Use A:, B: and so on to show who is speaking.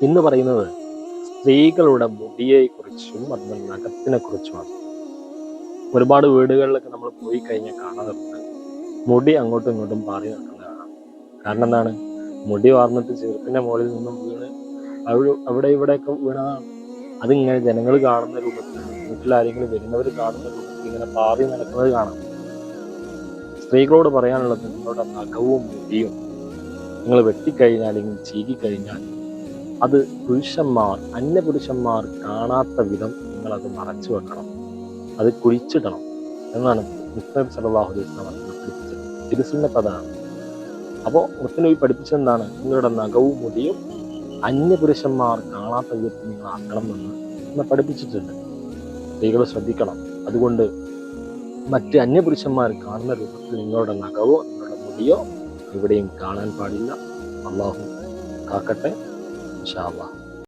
A: ഇന്ന് പറയുന്നത് സ്ത്രീകളുടെ മുടിയെക്കുറിച്ചും അതുപോലെ നഖത്തിനെ കുറിച്ചുമാണ് ഒരുപാട് വീടുകളിലൊക്കെ നമ്മൾ പോയി കഴിഞ്ഞാൽ കാണാറുണ്ട്. മുടി അങ്ങോട്ടും ഇങ്ങോട്ടും പാറി നടക്കുന്നതാണ്. കാരണം എന്താണ്? മുടി വാർന്നിട്ട് ചെറുപ്പിന്റെ മുകളിൽ നിന്നും വീണ് അവിടെ അവിടെ ഇവിടെയൊക്കെ വീണതാണ്. അതിങ്ങനെ ജനങ്ങൾ കാണുന്ന രൂപത്തിൽ വീട്ടിലാരെങ്കിലും വരുന്നവർ കാണുന്ന രൂപത്തിൽ ഇങ്ങനെ പാറി നടക്കുന്നത് കാണാം. സ്ത്രീകളോട് പറയാനുള്ളത് നിങ്ങളുടെ നഖവും മുടിയും നിങ്ങൾ വെട്ടിക്കഴിഞ്ഞാൽ അല്ലെങ്കിൽ ചീകിക്കഴിഞ്ഞാൽ അത് പുരുഷന്മാർ അന്യപുരുഷന്മാർ കാണാത്ത വിധം നിങ്ങൾ അത് മറച്ചു വെക്കണം. അത് കുഴിച്ചിടണം. എന്നാണ് മുസ്ലിം സലാഹു അലൈഹി സ്വലം പഠിപ്പിച്ചത്. തിരുസുന്നത്ത് അതാണ്. അപ്പോൾ മുസ്ലിം പഠിപ്പിച്ചെന്താണ് നിങ്ങളുടെ നഖവും മുടിയും അന്യപുരുഷന്മാർ കാണാത്ത വിധത്തിൽ നിങ്ങൾ ആക്കണം എന്ന് എന്നെ പഠിപ്പിച്ചിട്ടുണ്ട്. സ്ത്രീകൾ ശ്രദ്ധിക്കണം. അതുകൊണ്ട് മറ്റ് അന്യപുരുഷന്മാർ കാണുന്ന രൂപത്തിൽ നിങ്ങളുടെ നഖവോ നിങ്ങളുടെ മുടിയോ എവിടെയും കാണാൻ പാടില്ല. അള്ളാഹു കാക്കട്ടെ. ഇൻഷാ അള്ളാഹ്